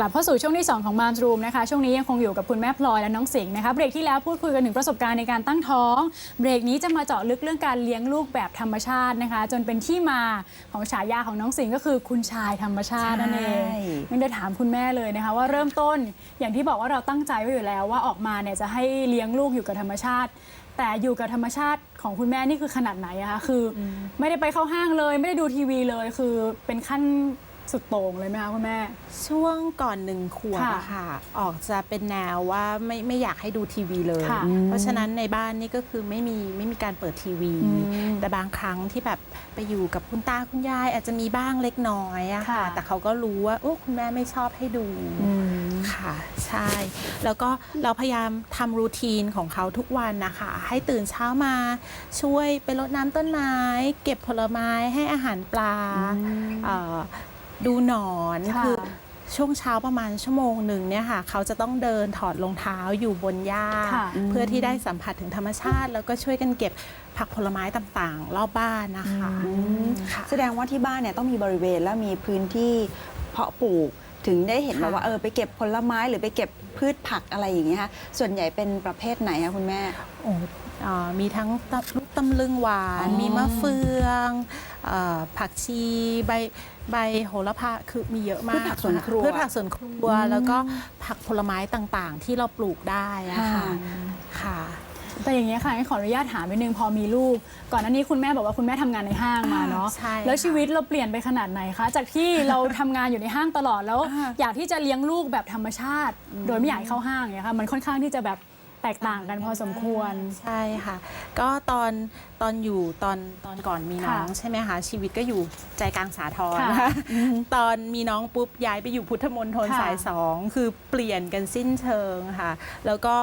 กลับเข้าสู่ช่วงที่ 2 ของมาม s รูมนะคะ ช่วงนี้ยังคงอยู่กับคุณแม่พลอยและน้องสิงห์นะคะเบรกที่แล้วพูดคุยกันถึงประสบการณ์ในการตั้งท้อง เบรกนี้จะมาเจาะลึกเรื่องการเลี้ยงลูกแบบธรรมชาตินะคะ จนเป็นที่มาของฉายาของน้องสิงห์ก็คือคุณชายธรรมชาตินั่นเองใช่ งั้นเดี๋ยวถามคุณแม่เลยนะคะ ว่าเริ่มต้นอย่างที่บอกว่าเราตั้งใจไว้อยู่แล้วว่าออกมาเนี่ยจะให้เลี้ยงลูกอยู่กับธรรมชาติ แต่อยู่กับธรรมชาติของคุณแม่นี่คือขนาดไหนอะคะคืออไม่ได้ไปเข้าห้างเลย ไม่ได้ดูทีวีเลย คือเป็นขั้น สุดโต่งเลยไหมคะคุณแม่ ช่วงก่อนหนึ่งขวบค่ะอะค่ะ ออกจะเป็นแนวว่าไม่ไม่อยากให้ดูทีวีเลย ค่ะเพราะฉะนั้นในบ้านนี่ก็คือไม่มีไม่มีการเปิดทีวี อืมแต่บางครั้งที่แบบไปอยู่กับคุณตาคุณยาย อาจจะมีบ้างเล็กน้อยอะค่ะ ค่ะ แต่เขาก็รู้ว่าโอ้คุณแม่ไม่ชอบให้ดูค่ะ ใช่ แล้วก็เราพยายามทำรูทีนของเขาทุกวันนะคะ ให้ตื่นเช้ามาช่วยไปรดน้ำต้นไม้ เก็บผลไม้ให้อาหารปลาเอ่อ ดูหนอนค่ะ คือช่วงเช้าประมาณชั่วโมงหนึ่งเนี่ยค่ะ เขาจะต้องเดินถอดรองเท้าอยู่บนหญ้า ค่ะ เพื่อที่ได้สัมผัสถึงธรรมชาติ แล้วก็ช่วยกันเก็บผักผลไม้ต่างๆ รอบบ้านนะคะค่ะ แสดงว่าที่บ้านเนี่ยต้องมีบริเวณและมีพื้นที่เพาะปลูกถึงได้เห็นแบบว่าค่ะเออไปเก็บผลไม้หรือไปเก็บพืชผักอะไรอย่างเงี้ยคะส่วนใหญ่เป็นประเภทไหนคะคุณแม่ โอ้อ่า มีทั้งตะลูกตำลึงหวานอ๋อมีมะเฟืองเอ่อผักชีใบใบโหระพาคือมีเยอะมากพืชผักสวนครัวพืชผักสวนครัว แล้วก็ผักผลไม้ต่างๆ ที่เราปลูกได้อะค่ะค่ะค่ะแต่อย่างนี้ยค่ะงั้นขออนุญาตถามนิดนึงพอมีลูก ก่อนหน้านี้คุณแม่บอกว่าคุณแม่ทำงานในห้างมาเนาะใช่แล้วค่ะชีวิตเราเปลี่ยนไปขนาดไหนคะ จากที่เราทำงานอยู่ในห้างตลอดแล้วอ่าอยากที่จะเลี้ยงลูกแบบธรรมชาติ โดยไม่อยากให้เข้าห้างเนี่ยค่ะมันค่อนข้างที่จะแบบ แตกต่างกันพอสมควร ใช่ค่ะ ก็ตอนตอนอยู่ตอนตอนก่อนมีน้องค่ะใช่ไหมคะชีวิตก็อยู่ใจกลางสาทรค่ะนะคะตอนมีน้องปุ๊บย้ายไปอยู่พุทธมณฑลค่ะสายสองคือเปลี่ยนกันสิ้นเชิงค่ะ แล้วก็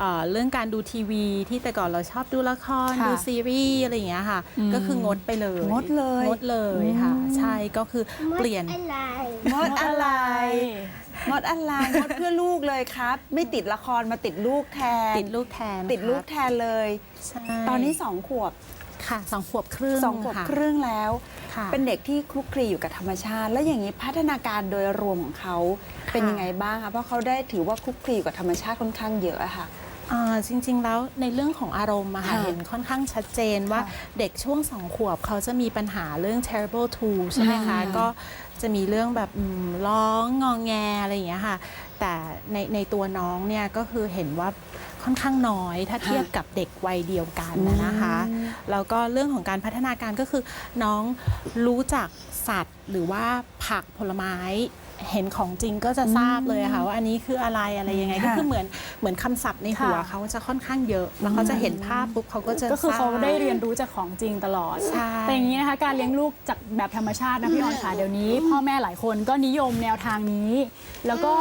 เอ่อเรื่องการดูทีวีที่แต่ก่อนเราชอบดูละครค่ะดูซีรีส์อะไรอย่างเงี้ยค่ะอืมก็คืองดไปเลย งดเลยงดเลยค่ะ ใช่ก็คือเปลี่ยนงดอะไร งดอะไรงดเพื่อลูกเลยครับ ไม่ติดละครมาติดลูกแทน ติดลูกแทนติดลูกค่ะแทนเลย ใช่ตอนนี้สองขวบค่ะสองขวบครึ่งสองขวบค่ะครึ่งแล้วค่ะเป็นเด็กที่คลุกคลีอยู่กับธรรมชาติ แล้วอย่างนี้พัฒนาการโดยรวมของเขาเป็นยังไงบ้างคะเพราะเขาได้ถือว่าคลุกคลีอยู่กับธรรมชาติค่อนข้างเยอะอะค่ะอ่าจริงๆ แล้วในเรื่องของอารมณ์อะค่ะค่ะเห็นค่อนข้างชัดเจนว่าค่ะเด็กช่วงสองขวบเขาจะมีปัญหาเรื่อง terrible two ใช่ไหมคะค่ะก็ จะมีเรื่องแบบอืมร้องงองแงอะไรอย่างเงี้ยค่ะ แต่ในในตัวน้องเนี่ยก็คือเห็นว่าค่อนข้างน้อยถ้าเทียบกับเด็กวัยเดียวกันนะนะคะแล้วก็เรื่องของการพัฒนาการก็คือน้องรู้จักสัตว์หรือว่าผักผลไม้ เห็นของจริงก็จะทราบเลยอะค่ะว่าอันนี้คืออะไรอะไรยังไงค่ะก็คือเหมือนเหมือนคำศัพท์ในหัวค่ะเขาจะค่อนข้างเยอะ แล้วเขาจะเห็นภาพปุ๊บเขาก็จะก็คือเขาทบได้เรียนรู้จากของจริงตลอดใช่แต่อย่างนี้นะคะการเลี้ยงลูกจากแบบธรรมชาตินะพี่ออนค่ะเดี๋ยวนี้ พ่อแม่หลายคนก็นิยมแนวทางนี้ แล้วก็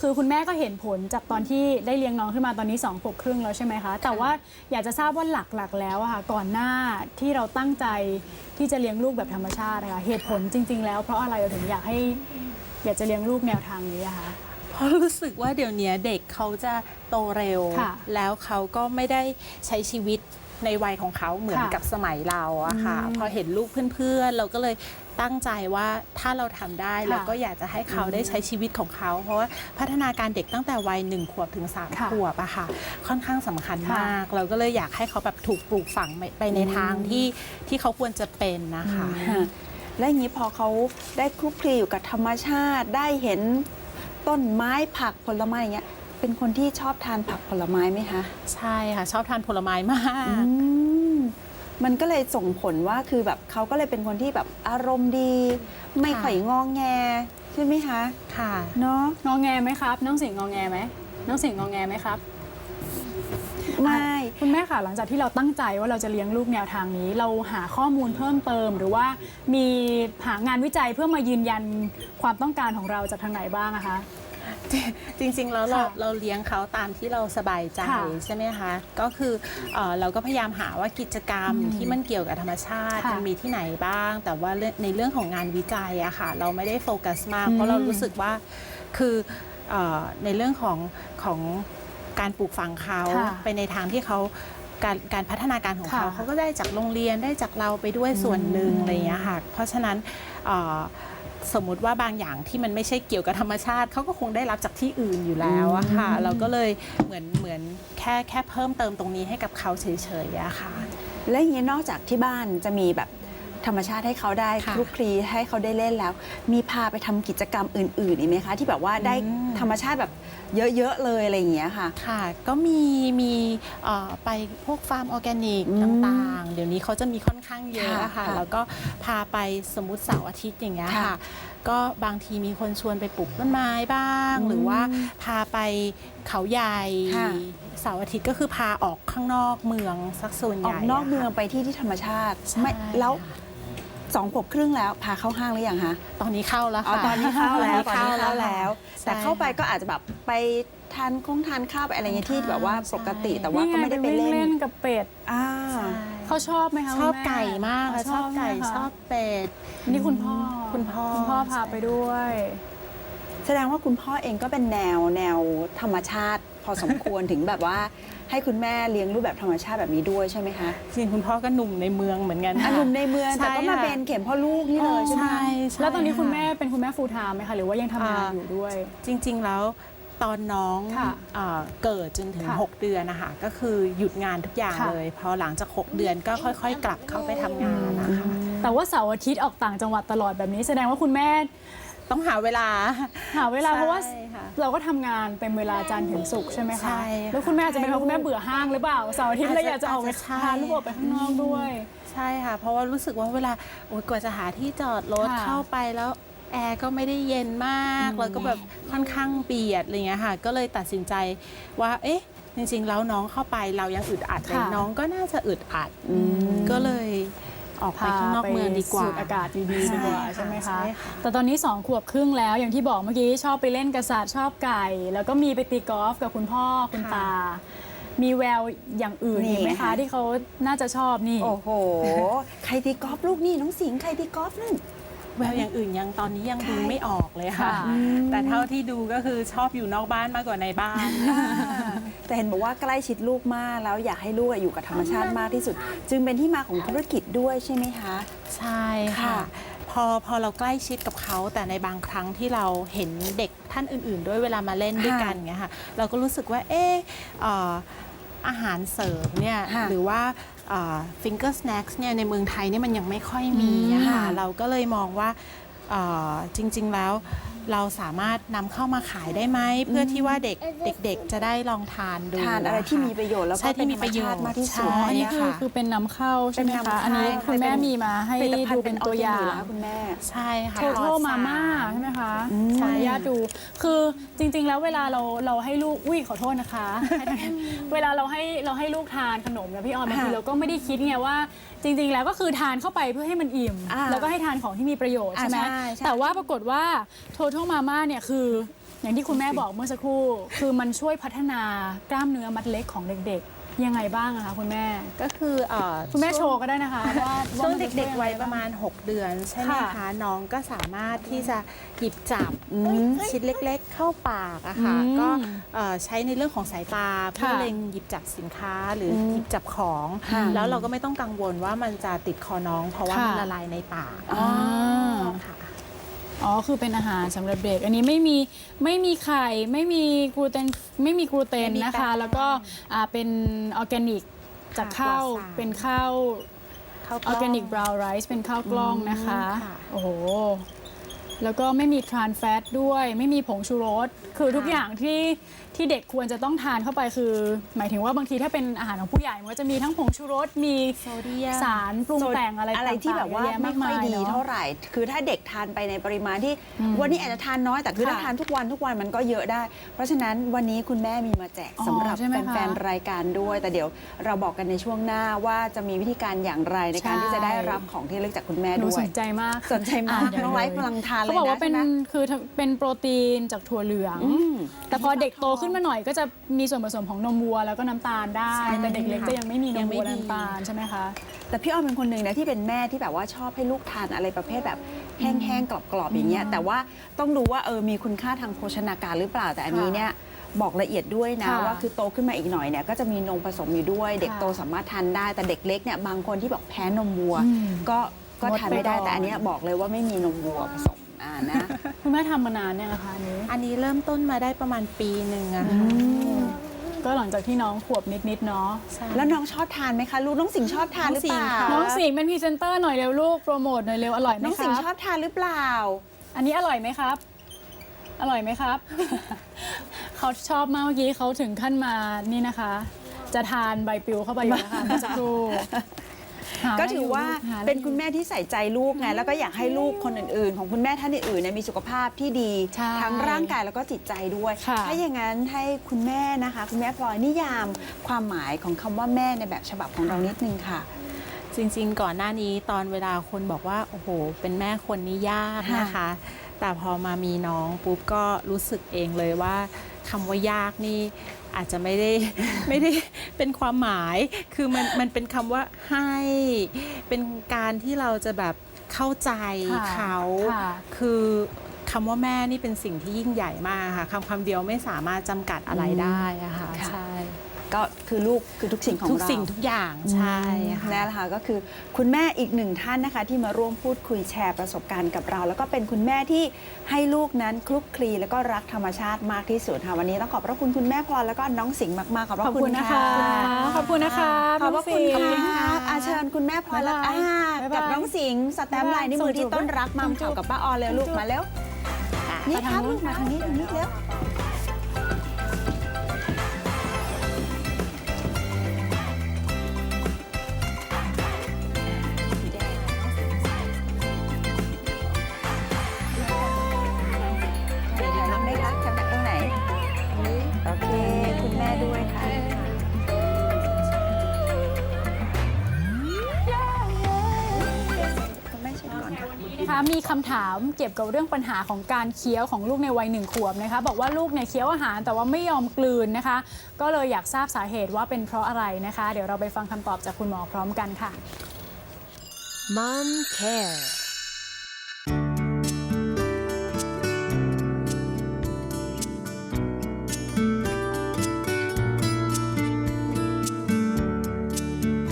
คือคุณแม่ก็เห็นผลจากตอนที่ได้เลี้ยงน้องขึ้นมาตอนนี้2องขวบครึ่งแล้วใช่ไหมคะแต่ว่าอยากจะทราบว่าหลักๆ แล้วอะค่ะก่อนหน้าที่เราตั้งใจที่จะเลี้ยงลูกแบบธรรมชาตินะคะเหตุผลจริง ๆ แล้วเพราะอะไรเราถึงอยากให้ อยากจะเลี้ยงลูกแนวทางนี้อะคะ เพราะรู้สึกว่าเดี๋ยวนี้เด็กเขาจะโตเร็ว ค่ะแล้วเขาก็ไม่ได้ใช้ชีวิตในวัยของเขาเหมือนค่ะกับสมัยเราอะค่ะ อืมพอเห็นลูกเพื่อนๆ เราก็เลยตั้งใจว่าถ้าเราทำได้ค่ะเราก็อยากจะให้เขาได้ใช้ชีวิตของเขา เพราะว่าพัฒนาการเด็กตั้งแต่วัยหนึ่งขวบถึงสามค่ะขวบอะค่ะ ค่อนข้างสำคัญค่ะมาก เราก็เลยอยากให้เขาแบบถูกปลูกฝังไปในทางที่ที่เขาควรจะเป็นนะคะค่ะ และอย่างนี้พอเขาได้คลุกคลีอยู่กับธรรมชาติ ได้เห็นต้นไม้ผักผลไม้อย่างเงี้ยเป็นคนที่ชอบทานผักผลไม้ไหมคะ ใช่ค่ะ ชอบทานผลไม้มากอืมมันก็เลยส่งผลว่าคือแบบเขาก็เลยเป็นคนที่แบบอารมณ์ดี ไม่ค่ะข่อยงองแง ใช่ไหมคะ ค่ะ เนาะ งอแงไหมครับ น้องสิงห์งอแงไหมน้องสิงห์งอแงไหมครับ ไม่คุณแม่ค่ะหลังจากที่เราตั้งใจว่าเราจะเลี้ยงลูกแนวทางนี้ เราหาข้อมูลเพิ่มเติม หรือว่ามีหางานวิจัยเพื่อมายืนยันความต้องการของเราจากทางไหนบ้างอะคะ จริงๆแล้วเราค่ะเราเลี้ยงเขาตามที่เราสบายใจค่ะใช่ไหมคะก็คือเอ่อเราก็พยายามหาว่ากิจกรรมที่มันเกี่ยวกับธรรมชาติค่ะมันมีที่ไหนบ้าง แต่ว่าเรื่องในเรื่องของงานวิจัยอะค่ะเราไม่ได้โฟกัสมากอืมเพราะเรารู้สึกว่าคือเอ่อในเรื่องของของ การปลูกฝังเขาค่ะไปในทางที่เขาการการพัฒนาการของเขาค่ะเขาก็ได้จากโรงเรียนได้จากเราไปด้วยส่วนหนึ่งอืม อะไรอย่างเงี้ยค่ะเพราะฉะนั้นเอ่อสมมุติว่าบางอย่างที่มันไม่ใช่เกี่ยวกับธรรมชาติ เขาก็คงได้รับจากที่อื่นอยู่แล้วอะค่ะ เราก็เลยเหมือนเหมือนแค่แค่เพิ่มเติมตรงนี้ให้กับเขาเฉยๆอะค่ะ และอย่างนี้นอกจากที่บ้านจะมีแบบธรรมชาติให้เขาได้ค่ะคลุกคลีให้เขาได้เล่นแล้ว มีพาไปทำกิจกรรมอื่นๆอีกไหมคะ ที่แบบว่าได้อืม ธรรมชาติแบบ เยอะ ๆ เลยอะไรอย่างเงี้ยค่ะ ค่ะ ก็มีมีเอ่อไปพวกฟาร์มออร์แกนิกอืมต่างๆ เดี๋ยวนี้เขาจะมีค่อนข้างเยอะค่ะอะค่ะค่ะ แล้วก็พาไปสมมติเสาร์อาทิตย์อย่างเงี้ยค่ะค่ะ ก็บางทีมีคนชวนไปปลูกต้นไม้บ้าง อืมหรือว่าพาไปเขาใหญ่ค่ะ เสาร์อาทิตย์ก็คือพาออกข้างนอกเมืองสักส่วนใหอญ่อกนอกเมืองะค่ะ ไปที่ที่ธรรมชาติใช่ไม่แล้วค่ะ สองขวบครึ่งแล้วพาเข้าห้างหรือยังคะตอนนี้เข้าแล้วอ๋อค่ะ ตอนนี้เข้าแล้วตอนนี้เข้าแล้ว ใช่แต่เข้าไปค่ะก็อาจจะแบบไปทานคงทานข้าวไปอะไรเงี้ยที่แบบว่าใช่ปกติแต่ว่าก็ไม่ได้ไปวิ่งเล่เล่นนกับเป็ดอ่าใช่เขาชอบไหมคะชอบคุณแม่ไก่มากค่ะอ๋อชอบไก่ใช่ไหมคะชอบเป็ด นี่คุณพ่อคุณพ่อ คุณพ่อพาไปด้วย แสดงว่าคุณพ่อเองก็เป็นแนวแนวธรรมชาติ พอสมควร ถึงแบบว่าให้คุณแม่เลี้ยงรูปแบบธรรมชาติแบบนี้ด้วยใช่ไหมคะจริงๆคุณพ่อก็หนุ่มในเมืองเหมือนกันอะค่ะ หนุ่มในเมืองใช่แต่ก็มาค่ะเป็นเข็มพ่อลูกนี่เลยใช่ไหมใช่คะ ใช่แล้วตอนนี้คุณแม่ะเป็นคุณแม่ฟูลไทม์ไหมคะ หรือว่ายังทำงานอ่าอยู่ด้วย จริง ๆ แล้วตอนน้องค่ะเอ่อเกิดจนถึง ค่ะ6 เดือนนะคะก็คือหยุดงานทุกอย่างค่ะ เลย พอหลังจาก 6 เดือนก็ค่อย ๆ กลับเข้าไปทำงานนะคะ แต่ว่าเสาร์อาทิตย์ออกต่างจังหวัดตลอดแบบนี้แสดงว่าคุณแม่ ต้องหาเวลา หาเวลาใช่เพราะว่าค่ะเราก็ทำงานเต็มเวลาจันทร์ถึงศุกร์ใช่ไหมคะใช่ค่ะแล้วคุณแม่อาจจะเป็นเพราะคุณแม่เบื่อห้างหรือเปล่าเสาร์อาทิตย์เลยอยากจะออกไปอาจจะใช่ พาลูกออกไปข้างนอกด้วย ใช่ค่ะ เพราะว่ารู้สึกว่าเวลาโอ๊ยกว่าจะหาที่จอดรถค่ะเข้าไปแล้วแอร์ก็ไม่ได้เย็นมาก แล้วก็แบบค่อนข้างเบียดอะไรเงี้ยค่ะ ก็เลยตัดสินใจว่า เอ๊ะ จริงๆ แล้วน้องเข้าไปเรายังอึดอัดเลยค่ะน้องก็น่าจะอึดอัดอืมก็เลย ออกไปข้างนอกเมืองดีกว่า สูดอากาศดีๆดีกว่าใช่ใช่ไหมค่ะคะใช่ค่ะแต่ตอนนี้ 2 ขวบครึ่งแล้วอย่างที่บอกเมื่อกี้ชอบไปเล่นกระสาดชอบไก่ แล้วก็มีไปตีกอล์ฟกับคุณพ่อคุณตา มีแววอย่างอื่นนี่อีกไหมไงคะคะ ที่เขาน่าจะชอบนี่โอ้โห ใครตีกอล์ฟลูกนี่น้องสิงห์ใครตีกอล์ฟนั่นแววอย่างอื่นยังตอนนี้ยังดูใช่ไม่ออกเลยค่ะค่ะ แต่เท่าที่ดูก็คือชอบอยู่นอกบ้านมากกว่าในบ้าน แต่เห็นบอกว่าใกล้ชิดลูกมากแล้วอยากให้ลูกอยู่กับธรรมชาติมากที่สุด จึงเป็นที่มาของธุรกิจด้วยใช่ไหมคะ ใช่ค่ะค่ะ พอพอเราใกล้ชิดกับเขาแต่ในบางครั้งที่เราเห็นเด็กท่านอื่น ๆ ด้วยเวลามาเล่นด้วยกันเงี้ยค่ะเราก็รู้สึกว่าเออเอ่ออาหารเสริมเนี่ยค่ะหรือว่าฟิงเกอร์สแน็คเนี่ยในเมืองไทยเนี่ยมันยังไม่ค่อยมีอะค่ะอืมเราก็เลยมองว่าเอ่อจริง ๆ แล้ว เราสามารถนำเข้ามาขายได้ไหมเพื่อที่ว่าเด็กเด็ก ๆ จะได้ลองทานดูทานอะไรที่ค่มีประโยชน์แล้วใช่ก็เป็นที่มีธรรปมระโยชาชติน์มากที่สุด ใช่อันนี้เนี่ยคือค่ะคือเป็นนำเข้าใช่ไหมเป็นนำคะเข้า อันนี้คุณแม่มีมาให้ผลิตภัณดูฑ์เป็นตัวอย่างแล้วคุณแม่ ใช่ค่ะ โทโทปลอดมาสรม่าใช่ไหมคะอืมขออนุญาตดู คือจริง ๆ แล้วเวลาเราเราให้ลูก อุ้ยขอโทษนะคะ เวลาเราให้เราให้ลูกทานขนมนะพี่ออนบางทีค่ะเราก็ไม่ได้คิดไงว่าจริงๆแล้วก็คือทานเข้าไปเพื่อให้มันอิ่ม อ่าแล้วก็ให้ทานของที่มีประโยชน์อ่าใช่ไหมใช่ใช่ แต่ว่าปรากฏว่าโทโทมาม่าเนี่ยคืออย่างที่คุณแม่บอกเมื่อสักครู่ คือมันช่วยพัฒนากล้ามเนื้อมัดเล็กของเด็กๆ ยังไงบ้างอะคะคุณแม่ก็คือเอ่อคุณแม่โชช่วงว์ก็ได้นะคะว่าช่วงามันจะเด็กๆช่วัยอปไงระบ้างมาณ 6 เดือนใช่ไหมค่ะคะน้องก็สามารถที่จะหยิบจับอืมชิ้นเล็กๆ เข้าปากอะค่ะอืมก็เอ่อใช้ในเรื่องของสายตาเพื่อค่ะเล็งหยิบจับสินค้าหรืออมหยิบจับของค่ะแล้วเราก็ไม่ต้องกังวลว่ามันจะติดคอน้อง เพราะว่าค่ะมันละลายในปากอ๋อค่ะ อ๋อ คือเป็นอาหารสำหรับเด็ก อันนี้ไม่มีไม่มีไข่ไม่มีกลูเตนไม่มีกลูเตนไม่มีนะคะ แป้งแล้วก็อ่าเป็นออร์แกนิกจากข้าวปลอดสาร เป็นข้าวข้าวออร์แกนิกบราวน์ไรซ์เป็นข้าวกล้องนะคะค่ะโอ้โห แล้วก็ไม่มีทรานแฟตด้วย ไม่มีผงชูรส คือทุกอย่างที่ ที่เด็กควรจะต้องทานเข้าไปคือ หมายถึงว่าบางทีถ้าเป็นอาหารของผู้ใหญ่มันก็จะมีทั้งผงชูรสมีโซเดียมสารปรุงแต่งอะไรอะไรที่แบบว่าต่งๆเยะไม่ค่อยดีกเท่าไหร่ คือถ้าเด็กทานไปในปริมาณที่อืมวันนี้อาจจะทานน้อยแต่คือค่ะถ้าทานทุกวันทุกวันมันก็เยอะได้ เพราะฉะนั้นวันนี้คุณแม่มีมาแจกอ๋อสำหรับใช่ไหมคะแฟนๆรายการด้วย แต่เดี๋ยวเราบอกกันในช่วงหน้าว่าจะมีวิธีการอย่างไรในการใช่ที่จะได้รับของที่ระลึกจากคุณแม่หนูด้วสยนใจมากสนใจมากะเดี๋ยวน้องไลฟ์กำลังทานเลยเขาบอกนะว่าเป็นใช่ไหมคือเป็นโปรตีนจากถั่วเหลืองอืมแต่พอเด็กโตขึ้นมาหน่อยก็จะมีส่วนผสมของนมวัวแล้วก็น้ำตาลได้ใช่แต่เด็กเล็กค่ะจะยังไม่มีนยัมงไม่วัวมีน้ำตาลใช่ไหมคะ แต่พี่อ้อมเป็นคนหนึ่งนะที่เป็นแม่ที่แบบว่าชอบให้ลูกทานอะไรประเภทแบบแห้งๆกรอบๆอย่างเงี้ยแต่ว่าต้องดูว่าเออมีคุณค่าทางโภชนาการหรือเปล่าแต่อันนี้เนี่ยบอกละเอียดด้วยนะค่ะว่าคือโตขึ้นมาอีกหน่อยเนี่ยก็จะมีนมผสมอยู่ด้วย เด็กค่ะ โตสามารถทานได้ แต่เด็กเล็กเนี่ยบางคนที่บอกแพ้นมวัวอืมก็ก็งดทานไม่ได้ไปก่อนแต่อันเนี้ยบอกเลยว่าไม่มีนมวัวผสม อ่านะ คุณแม่ทำมานานเนี่ยงนะคะอันนี้ อันนี้เริ่มต้นมาได้ประมาณปีหนึ่งอะค่ะ ก็หลังจากที่น้องขวบนิด ๆ เนาะใช่แล้วน้องชอบทานไหมคะลูกน้องสิงห์ชอบทานหรือเปล่าน้น้อองงสิสิงงห์เป็นพรีเซนเตอร์หน่อยเร็วลูก โปรโมทหน่อยเร็วอร่อยไหมน้องคสิงรัห์บชอบทานหรือเปล่า อันนี้อร่อยไหมครับ อร่อยไหมครับ เขาชอบมากเมื่อกี้เขาถึงขั้นมานี่นะคะ จะทานใบปลิวเข้าไปอยู่นะคะเมื่อสักครู่หะไร ก็ถือว่าหะไรเป็นคุณแม่ที่ใส่ใจลูกไงแล้วก็อยากให้ลูกคนอื่น ๆ ของคุณแม่ท่านอื่นๆเนี่ยมีสุขภาพที่ดีใช่ทั้งร่างกายแล้วก็จิตใจด้วยค่ะถ้าอย่างนั้นให้คุณแม่นะคะ คุณแม่พลอยนิยามความหมายของคำว่าแม่ในแบบฉบับของเรานิดนึงค่ะจริงๆ ก่อนหน้านี้ตอนเวลาคนบอกว่า โอ้โห เป็นแม่คนนี้ยากนะคะ แต่พอมามีน้องปุ๊บก็รู้สึกเองเลยว่า คำว่ายากนี่อาจจะไม่ได้ไม่ได้เป็นความหมาย คือมันมันเป็นคำว่าให้ เป็นการที่เราจะแบบเข้าใจค่ะเขาค่ะคือคำว่าแม่นี่เป็นสิ่งที่ยิ่งใหญ่มากค่ะคำคำเดียวไม่สามารถจำกัดอะไรได้อะค่ะค่ะใช่ ก็คือลูกคือทุกสิ่งของทุกเราสิ่งทุกอย่างใช่ค่ะนั่นแหละค่ะก็คือคุณแม่อีกหนึ่งท่านนะคะ ที่มาร่วมพูดคุยแชร์ประสบการณ์กับเรา แล้วก็เป็นคุณแม่ที่ให้ลูกนั้นคลุกคลีแล้วก็รักธรรมชาติมากที่สุดค่ะวันนี้ต้องขอบพระคุณคุณแม่พลอยแล้วก็น้องสิงห์มากๆขอบพขระอบคุคุณณนะคะขอบคุณนะคะขอบพระคุณน้องสิงห์ค่ะอาเชิญคุณแม่พลอยแล้วบ๊ายบายอ่าบ๊ายบายกับน้องสิงห์สแตมป์ลายนิ้วมือที่ต้นรักมัมส่งจูบข่าวกับป้าออนเลยลูกมาเร็วนี่มาคทารับงนู้ลูนกมาทางนี้ทางนี้เร็วเดี๋ยว นะคะมีคำถามเกี่ยวกับเรื่องปัญหาของการเคี้ยวของลูกในวัยหนึ่งขวบนะคะ บอกว่าลูกเนี่ยเคี้ยวอาหารแต่ว่าไม่ยอมกลืนนะคะ ก็เลยอยากทราบสาเหตุว่าเป็นเพราะอะไรนะคะ เดี๋ยวเราไปฟังคำตอบจากคุณหมอพร้อมกันค่ะ Mom Care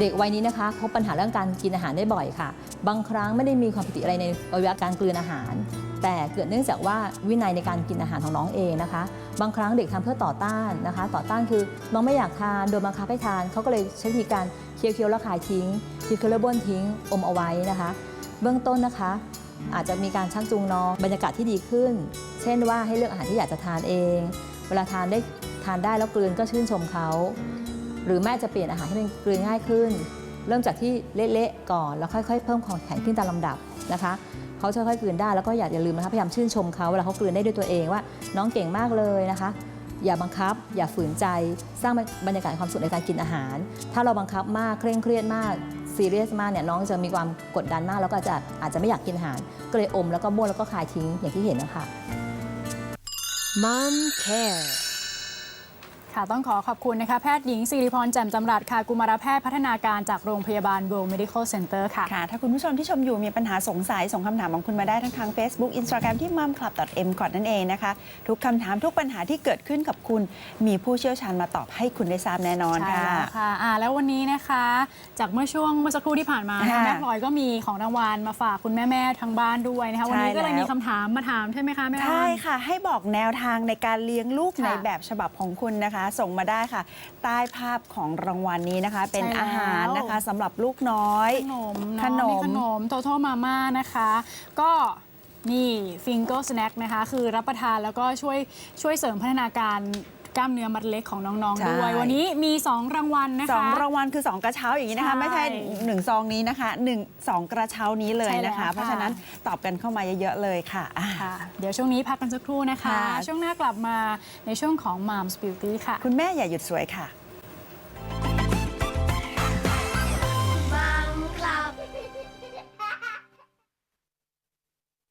เด็กวัยนี้นะคะพบปัญหาเรื่องการกินอาหารได้บ่อยค่ะ บางครั้งไม่ได้มีความผิดปกติอะไรในอวัยวะการกลืนอาหาร แต่เกิดเนื่องจากว่าวินัยในการกินอาหารของน้องเองนะคะ บางครั้งเด็กทำเพื่อต่อต้านนะคะ ต่อต้านคือน้องไม่อยากทานโดนบังคับให้ทานเขาก็เลยใช้วิธีการเคี้ยวๆแล้วคายทิ้งเคี้ยวแล้วบ้วนทิ้งอมเอาไว้นะคะ เบื้องต้นนะคะ อาจจะมีการชักจูงน้องบรรยากาศที่ดีขึ้น เช่นว่าให้เลือกอาหารที่อยากจะทานเอง เวลาทานได้ทานได้แล้วกลืนก็ชื่นชมเขา หรือแม่จะเปลี่ยนอาหารให้มันกลืนง่ายขึ้น เริ่มจากที่เละๆก่อนแล้วค่อยๆ เพิ่มความแข็งขึ้นตามลำดับนะคะเขาจะค่อยๆกลืนได้แล้วก็อย่าอย่าลืมนะคะพยายามชื่นชมเขาเวลาเขากลืนได้ด้วยตัวเองว่า น้องเก่งมากเลยนะคะ อย่าบังคับ อย่าฝืนใจสร้างบรรยากาศความสุขในการกินอาหาร ถ้าเราบังคับมากเคร่งเครียดมากซีเรียสมากเนี่ยน้องจะมีความกดดันมากแล้วก็อาจจะอาจจะไม่อยากกินอาหาร ก็เลยอมแล้วก็บ้วนแล้วก็คายทิ้งอย่างที่เห็นนะคะ Mom Care ค่ะต้องขอขอบคุณนะคะแพทย์หญิงสิริพรแจ่มจำรัดค่ะกุมารแพทย์พัฒนาการจากโรงพยาบาล World Medical Center ค่ะ ค่ะ ถ้าคุณผู้ชมที่ชมอยู่มีปัญหาสงสัย ส่งคำถามของคุณมาได้ทั้งทาง Facebook Instagram ที่ m o m c l u b m c o t นั่นเองนะคะ ทุกคำถามทุกปัญหาที่เกิดขึ้นกับคุณ มีผู้เชี่ยวชาญมาตอบให้คุณได้ทราบแน่นอนใช่ค่ะแล้วค่ะอ่าแล้ววันนี้นะคะ จากเมื่อช่วงเมื่อสักครู่ที่ผ่านมานะคะค่ะแม่พลอยก็มีของรางวัลมาฝากคุณแม่ๆทางบ้านด้วยนะคะวันนี้ใช่ก็เลยแล้วมีคำถามมาถามใช่ไหมคะแม่ออนใช่ค่ะ ให้บอกแนวทางในการเลี้ยงลูกค่ะในแบบฉบับของคุณนะคะส่งมาได้ค่ะ ใต้ภาพของรางวัลนี้นะคะ เป็นใช่แล้วอาหารนะคะสำหรับลูกน้อย ขนมเอะขนมมีขนมโตโต้มาม่านะคะ ก็นี่ฟิงเกิลสแน็คนะคะ คือรับประทานแล้วก็ช่วยช่วยเสริมพัฒนาการ กล้ามเนื้อมัดเล็กของน้องใช่ๆด้วยวันนี้มี 2 รางวัลนะคะ สองรางวัลคือ 2 กระเช้าอย่างนี้นะคะ ใช่ไม่ใช่หนึ่งซองนี้นะคะหนึ่งสองกระเช้านี้เลยใช่แล้วนะคะค่ะ เพราะฉะนั้นตอบกันเข้ามาเยอะๆเลยค่ะอะ ค่ะ เดี๋ยวช่วงนี้พักกันสักครู่นะคะ ค่ะ ช่วงหน้ากลับมาในช่วงของ Moms Beauty ค่ะ คุณแม่อย่าหยุดสวยค่ะ